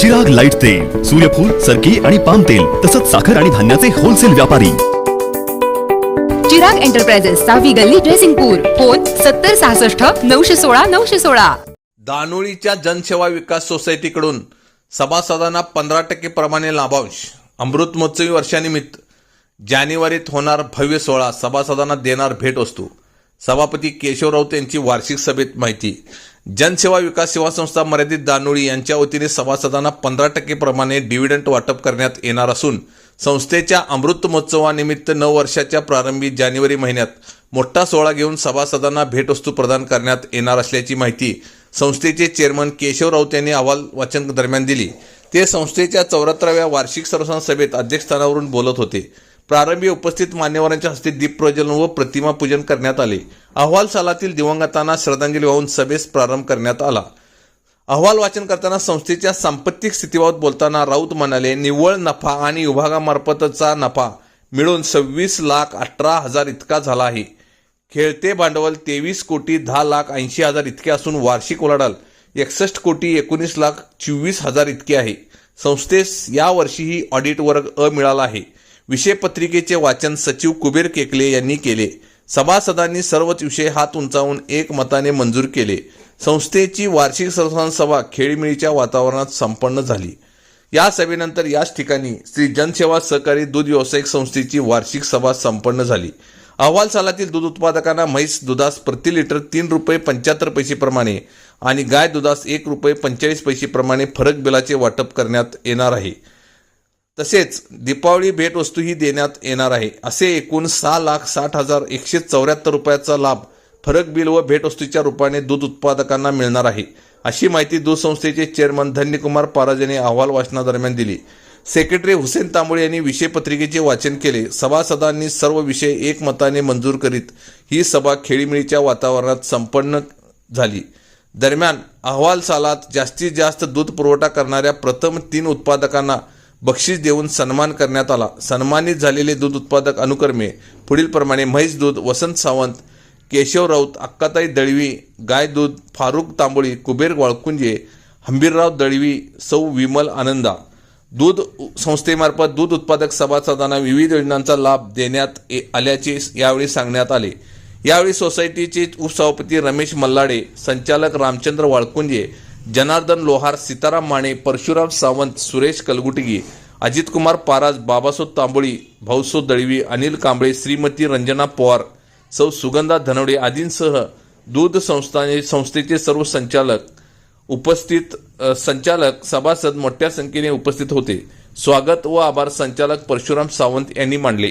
जग लाइट तेल सूर्यफूल सरकी आणि पाम तेल तसंच साखर आणि धान्याचे होलसेल व्यापारी. चिराग एंटरप्राइजेस सहावी गल्ली ड्रेसिंगपूर फोन सत्तर सहासष्ट नऊशे सोळा नऊशे सोळा. दानोळीच्या जनसेवा विकास सोसायटीकडून सभासदांना पंधरा टक्के प्रमाणे लाभांश. अमृत महोत्सवी वर्षानिमित्त जानेवारीत होणार भव्य सोहळा सभासदांना देणार भेटवस्तू. सभापती केशव राऊत यांची वार्षिक सभेत माहिती. जनसेवा विकास सेवा संस्था मर्यादित दानोळी यांच्या वतीने सभासदांना पंधरा टक्केप्रमाणे डिव्हिडंट वाटप करण्यात येणार असून संस्थेच्या अमृत महोत्सवानिमित्त नऊ वर्षाच्या प्रारंभी जानेवारी महिन्यात मोठा सोहळा घेऊन सभासदांना भेटवस्तू प्रदान करण्यात येणार असल्याची माहिती संस्थेचे चेअरमन केशव राऊत यांनी अहवाल वाचन दरम्यान दिली. ते संस्थेच्या चौऱ्याहत्तराव्या वार्षिक सर्वसाधारण सभेत अध्यक्षस्थानावरून बोलत होते. प्रारंभी उपस्थित मान्यवरांच्या हस्ते दीपप्रज्वलन व प्रतिमा पूजन करण्यात आले. अहवाल सालातील दिवंगतांना श्रद्धांजली वाहून सभेस प्रारंभ करण्यात आला. अहवाल वाचन करताना संस्थेच्या सांपत्तिक स्थितीबाबत बोलताना राऊत म्हणाले निव्वळ नफा आणि विभागामार्फतचा नफा मिळून सव्वीस लाख अठरा हजार इतका झाला आहे. खेळते भांडवल तेवीस कोटी दहा लाख ऐंशी हजार इतके असून वार्षिक उलाढाल एकसष्ट कोटी एकोणीस लाख चोवीस हजार इतके आहे. संस्थेस यावर्षीही ऑडिट वर्ग अ मिळाला आहे. विषय पत्रिकेचे वाचन सचिव कुबेर केकले यांनी केले. सभासदांनी सर्वच विषय हात उंचावून एक मताने मंजूर केले. संस्थेची वार्षिक संस्थान सभा खेळीमेळीच्या वातावरणात संपन्न झाली. या सभेनंतर याच ठिकाणी श्री जनसेवा सहकारी दूध व्यावसायिक संस्थेची वार्षिक सभा संपन्न झाली. अहवाल सालातील दूध उत्पादकांना म्हैस दुधास प्रति लिटर तीन रुपये पंच्याहत्तर पैसेप्रमाणे आणि गाय दुधास एक रुपये पंचेचाळीस पैसेप्रमाणे फरक बिलाचे वाटप करण्यात येणार आहे. तसेच दीपावली भेटवस्तूही देण्यात येणार आहे. असे एकूण सहा लाख साठ हजार एकशे चौऱ्याहत्तर रुपयाचा लाभ फरक बिल व भेटवस्तूच्या रूपाने दूध उत्पादकांना मिळणार आहे. अशी माहिती दूध संस्थेचे चेअरमन धन्यकुमार पाराज यांनी अहवाल वाचनादरम्यान दिली. सेक्रेटरी हुसेन तांबोळे यांनी विषयपत्रिकेचे वाचन केले. सभासदांनी सर्व विषय एकमताने मंजूर करीत ही सभा खेळीमेळीच्या वातावरणात संपन्न झाली. दरम्यान अहवाल सालात जास्तीत जास्त दूध पुरवठा करणाऱ्या प्रथम तीन उत्पादकांना बक्षीस देऊन सन्मान करण्यात आला. सन्मानित झालेले दूध उत्पादक अनुक्रमे पुढीलप्रमाणे म्हैस दूध वसंत सावंत केशव राऊत अक्काताई दळवी गाय दूध फारुक तांबोळी कुबेर वाळकुंजे हंबीरराव दळवी सौ विमल आनंदा. दूध संस्थेमार्फत दूध उत्पादक सभासदांना विविध योजनांचा लाभ देण्यात आल्याचे यावेळी सांगण्यात आले. यावेळी सोसायटीचे उपसभापती रमेश मल्लाडे संचालक रामचंद्र वाळकुंजे जनार्दन लोहार सीताराम माने परशुराम सावंत सुरेश कलगुटगी अजितकुमार पाराज बाबासो तांबोळी भाऊसो दळवी अनिल कांबळे श्रीमती रंजना पवार सौ सुगंधा धनवडे आदींसह दूध संस्थाने संस्थेचे सर्व संचालक उपस्थित संचालक सभासद मोठ्या संख्येने उपस्थित होते. स्वागत व आभार संचालक परशुराम सावंत यांनी मांडले.